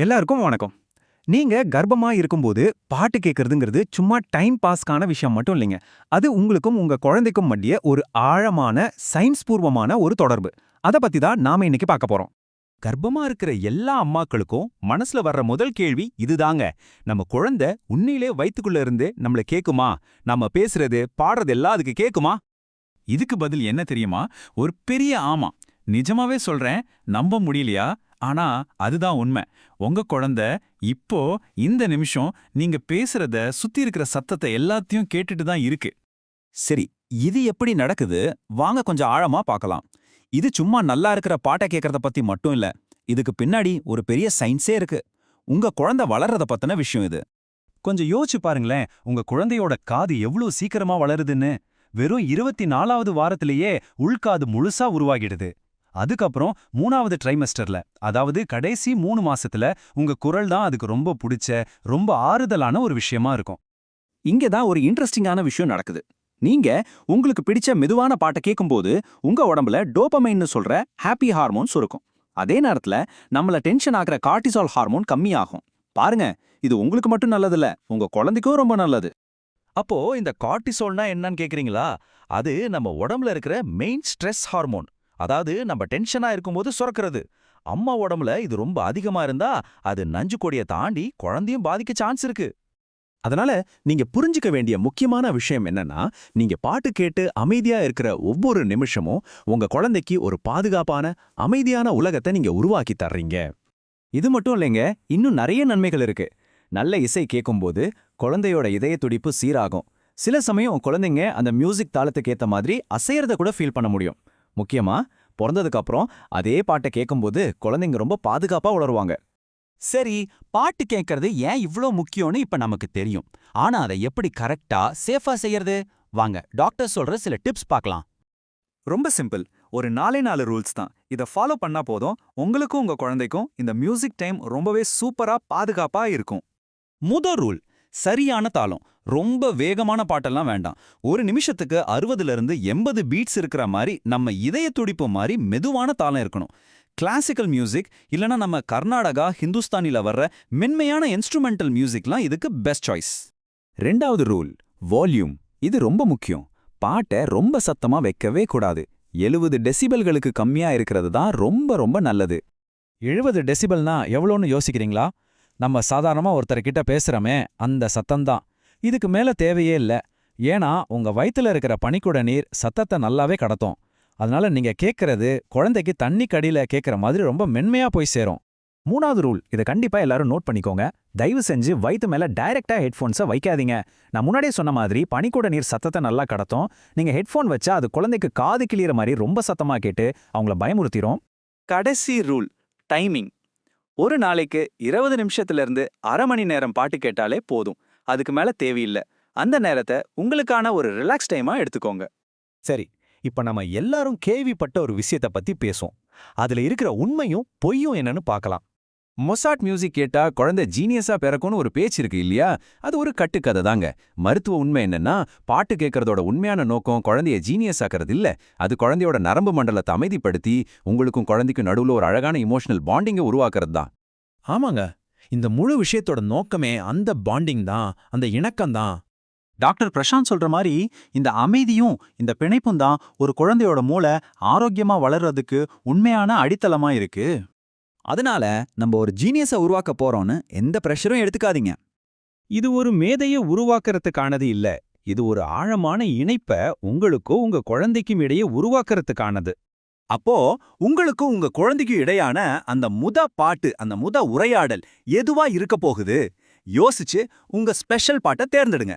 எல்லாருக்கும் வணக்கம். நீங்க கர்ப்பமா இருக்கும்போது பாட்டு கேட்கறதுங்கிறது சும்மா டைம் பாஸ்க்கான விஷயம் மட்டும் இல்லைங்க. அது உங்களுக்கும் உங்க குழந்தைக்கும் மத்திய ஒரு ஆழமான சயின்ஸ் பூர்வமான ஒரு தொடர்பு. அத பத்தி தான் நாம இன்னைக்கு பார்க்க போறோம். கர்ப்பமா இருக்கிற எல்லா அம்மாக்களுக்கும் மனசுல வர்ற முதல் கேள்வி இதுதாங்க. நம்ம குழந்தை உண்மையிலே வயித்துக்குள்ள இருந்து நம்மள கேக்குமா? நம்ம பேசுறது பாடுறது எல்லாம் அதுக்கு கேக்குமா? இதுக்கு பதில் என்ன தெரியுமா? ஒரு பெரிய ஆமா. நிஜமாவே சொல்றேன் நம்ப முடியலையா? ஆனா அதுதான் உண்மை. உங்க குழந்தை இப்போ இந்த நிமிஷம் நீங்க பேசுறத சுத்தி இருக்கிற சத்தத்தை எல்லாத்தையும் கேட்டுட்டு தான் இருக்கு. சரி இது எப்படி நடக்குது? வாங்க கொஞ்சம் ஆழமா பார்க்கலாம். இது சும்மா நல்லா இருக்கிற பாட்டை கேட்கறத பத்தி மட்டும் இல்ல. இதுக்கு பின்னாடி ஒரு பெரிய சயின்ஸே இருக்கு. உங்க குழந்தை வளர்றத பத்தின விஷயம் இது. கொஞ்சம் யோசிச்சு பாருங்களேன் உங்க குழந்தையோட காது எவ்வளவு சீக்கிரமா வளருதுன்னு. வெறும் இருபத்தி நாலாவது வாரத்திலேயே உள்காது முழுசா உருவாகிடுது. அதுக்கப்புறம் மூணாவது ட்ரைமெஸ்டர்ல அதாவது கடைசி மூணு மாசத்துல உங்க குரல் தான் அதுக்கு ரொம்ப பிடிச்ச ரொம்ப ஆறுதலான ஒரு விஷயமா இருக்கும். இங்க தான் ஒரு இன்ட்ரெஸ்டிங்கான விஷயம் நடக்குது. நீங்க உங்களுக்கு பிடிச்ச மெதுவான பாட்டை கேட்கும்போது உங்க உடம்புல டோபமைன்னு சொல்ற ஹாப்பி ஹார்மோன் சுருக்கும் அதே நேரத்துல நம்மள டென்ஷன் ஆகிற கார்டிசால் ஹார்மோன் கம்மியாகும். பாருங்க இது உங்களுக்கு மட்டும் நல்லதில்ல உங்க குழந்தைக்கும் ரொம்ப நல்லது. அப்போ இந்த கார்டிசோல்னா என்னன்னு கேக்குறீங்களா? அது நம்ம உடம்புல இருக்கிற மெயின் ஸ்ட்ரெஸ் ஹார்மோன். அதாவது நம்ம டென்ஷனா இருக்கும்போது சுரக்கிறது அம்மா உடம்புல இது ரொம்ப அதிகமா இருந்தா அது நஞ்சு கொடிய தாண்டி குழந்தையும் பாதிக்க சான்ஸ் இருக்கு. அதனால நீங்க புரிஞ்சுக்க வேண்டிய முக்கியமான விஷயம் என்னன்னா நீங்க பாட்டு கேட்டு அமைதியா இருக்கிற ஒவ்வொரு நிமிஷமும் உங்க குழந்தைக்கு ஒரு பாதுகாப்பான அமைதியான உலகத்தை நீங்க உருவாக்கி தர்றீங்க. இது மட்டும் இல்லைங்க இன்னும் நிறைய நன்மைகள் இருக்கு. நல்ல இசை கேட்கும்போது குழந்தையோட இதய துடிப்பு சீராகும். சில சமயம் குழந்தைங்க அந்த மியூசிக் தாளத்துக்கு ஏத்த மாதிரி அசையறத கூட ஃபீல் பண்ண முடியும். முக்கியமா பிறந்ததுக்கு அப்புறம் அதே பாட்டை கேட்கும்போது குழந்தைங்க ரொம்ப பாதுகாப்பா உணருவாங்க சரி பாட்டு கேட்கறது ஏன் இவ்ளோ முக்கியம்னு இப்ப நமக்கு தெரியும். ஆனா அதை எப்படி கரெக்டா சேஃபா செய்யறது? வாங்க டாக்டர் சொல்ற சில டிப்ஸ் பார்க்கலாம் ரொம்ப சிம்பிள். ஒரு நாலே நாலு ரூல்ஸ் தான். இத ஃபாலோ பண்ணா போதும். உங்களுக்கும் உங்க குழந்தைக்கும் இந்த மியூசிக் டைம் ரொம்பவே சூப்பரா பாதுகாப்பா இருக்கும். முத ரூல் சரியான தாளம். ரொம்ப வேகமான பாட்டெல்லாம் வேண்டாம். ஒரு நிமிஷத்துக்கு அறுபதுலேருந்து எண்பது பீட்ஸ் இருக்கிற மாதிரி நம்ம இதய துடிப்பு மாதிரி மெதுவான தாளம் இருக்கணும். கிளாசிக்கல் மியூசிக் இல்லனா நம்ம கர்நாடகா ஹிந்துஸ்தானில வர்ற மென்மையான இன்ஸ்ட்ருமெண்டல் மியூசிக்லாம் இதுக்கு பெஸ்ட் சாய்ஸ் ரெண்டாவது ரூல் வால்யூம் இது ரொம்ப முக்கியம். பாட்டை ரொம்ப சத்தமா வைக்கவே கூடாது. எழுபது டெசிபல்களுக்கு கம்மியா இருக்கிறது தான் ரொம்ப ரொம்ப நல்லது. எழுபது டெசிபல்னா எவ்வளோன்னு யோசிக்கிறீங்களா? நம்ம சாதாரணமா ஒருத்தர்கிட்ட பேசுறோமே அந்த சத்தம்தான். இதுக்கு மேல தேவையே இல்ல. ஏன்னா உங்க வயித்துல இருக்கிற பனிக்குட நீர் சத்தத்தை நல்லாவே கடத்தும். அதனால நீங்க கேட்கறது குழந்தைக்கு தண்ணி கடியில் கேட்குற மாதிரி ரொம்ப மென்மையா போய் சேரும். மூணாவது ரூல் இதை கண்டிப்பா எல்லாரும் நோட் பண்ணிக்கோங்க. தயவு செஞ்சு வயித்து மேல டைரக்டா ஹெட்ஃபோன்ஸை வைக்காதீங்க. நான் முன்னாடியே சொன்ன மாதிரி பனிக்கூட நீர் சத்தத்தை நல்லா கடத்தும். நீங்க ஹெட்ஃபோன் வச்சா அது குழந்தைக்கு காது கிளியிற மாதிரி ரொம்ப சத்தமா கேட்டு அவங்கள பயமுறுத்திடும் கடைசி ரூல் டைமிங். ஒரு நாளைக்கு இருபது நிமிஷத்துல இருந்து அரை மணி நேரம் பாட்டு கேட்டாலே போதும். அதுக்கு மேல தேவையில்லை. அந்த நேரத்தை உங்களுக்கான ஒரு ரிலாக்ஸ் டைமா எடுத்துக்கோங்க. சரி இப்ப நம்ம எல்லாரும் கேள்விப்பட்ட ஒரு விஷயத்த பத்தி பேசுவோம். அதுல இருக்கிற உண்மையும் பொய்யும் என்னன்னு பார்க்கலாம். மொசாட் மியூசிக் கேட்டா குழந்தை ஜீனியஸா பிறக்கும்னு ஒரு பேச்சு இருக்கு இல்லையா? அது ஒரு கட்டுக்கதை தாங்க. மருத்துவ உண்மை என்னன்னா பாட்டு கேட்கறதோட உண்மையான நோக்கம் குழந்தைய ஜீனியஸ் ஆக்கிறது இல்ல. அது குழந்தையோட நரம்பு மண்டலத்தை அமைதிப்படுத்தி உங்களுக்கும் குழந்தைக்கும் நடுவுல ஒரு அழகான இமோஷனல் பாண்டிங்கை உருவாக்குறது தான். ஆமாங்க. இந்த முழு விஷயத்தோட நோக்கமே அந்த பாண்டிங் தான் அந்த இணக்கம் தான். டாக்டர் பிரசாந்த் சொல்ற மாதிரி இந்த அமைதியும் இந்த பிணைப்பும் தான் ஒரு குழந்தையோட மூளை ஆரோக்கியமா வளர்றதுக்கு உண்மையான அடித்தளமா இருக்கு. அதனால நம்ம ஒரு ஜீனியஸை உருவாக்க போறோம்னு எந்த ப்ரெஷரும் எடுத்துக்காதீங்க. இது ஒரு மேதையை உருவாக்குறதுக்கானது இல்ல. இது ஒரு ஆழமான இணைப்ப உங்களுக்கோ உங்க குழந்தைக்கும் இடையே உருவாக்குறதுக்கானது. அப்போ உங்களுக்கும் உங்க குழந்தைக்கும் இடையான அந்த முத பாட்டு அந்த முத உரையாடல் எதுவா இருக்க போகுது? யோசிச்சு உங்க ஸ்பெஷல் பாட்டை தேர்ந்தெடுங்க.